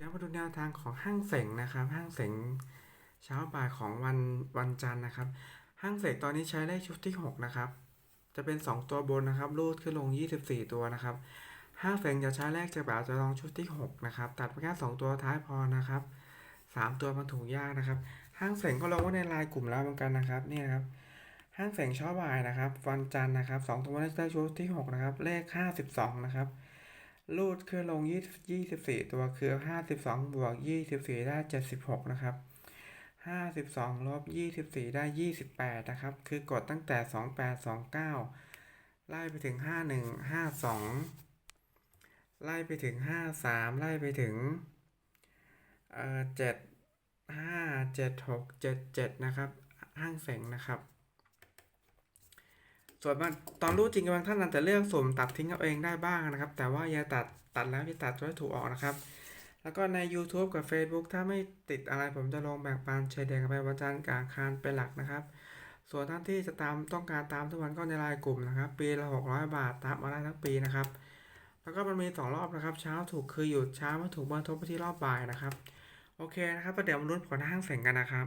แล้วมาดูแนวทางของห้างเสงนะครับ ห้างเสงเช้าบ่ายของวันวันจันทร์นะครับ ห้างเสงตอนนี้ใช้เลขชุดที่ 6 นะครับ จะเป็น 2 ตัวบนนะครับรูดขึ้นลง 24 ตัวนะครับ ห้างเสงจะใช้เลขจากแบบจะลองชุดที่ 6 นะครับ ตัดไปแค่2ตัวท้ายพอนะครับ 3 ตัวมันถูกยากนะครับ ห้างเสงก็ลงไว้ในลน์กลุ่มแล้วเหมือนกันนะครับนี่นะครับห้างเสงเช้าบ่ายนะครับ วันจันทร์นะครับ2ตัวเลขได้ชุดที่ 6 นะครับ เลข 52 นะครับ รูดขึ้นลง20 24ตัวคือ52บวก24ได้76นะครับ52ลบ24ได้28นะครับ คือกดตั้งแต่28 29ไล่ไปถึง51 52ไล่ไปถึง53ไล่ไปถึงเอ่อ7 5 7 6 7 7นะครับห้างเสงนะครับ ส่วนบางตอนรู้จริงบางท่านอาจจะเลือกสุ่มตัดทิ้งเอาเองได้บ้างนะครับ แต่ว่าอย่าตัดตัดแล้วอย่าตัดจะให้ถูกออกนะครับ แล้วก็ใน YouTube กับ Facebook ถ้าไม่ติดอะไรผมจะลงแบ่งปันเชยแดงไปวันจันทร์กลางคารเป็นหลักนะครับ ส่วนท่านที่จะตามต้องการตามทุกวันก็ในไลน์กลุ่มนะครับ ปีละ600 บาทตามมาได้ทั้งปีนะครับ แล้วก็มันมี 2 รอบนะครับ เช้าถูกคือหยุดเช้าไม่ถูกเบอร์ทรไปที่รอบบ่ายนะครับ โอเคนะครับประเดี๋ยวมาลุ้นผลห้างเสงกันนะครับ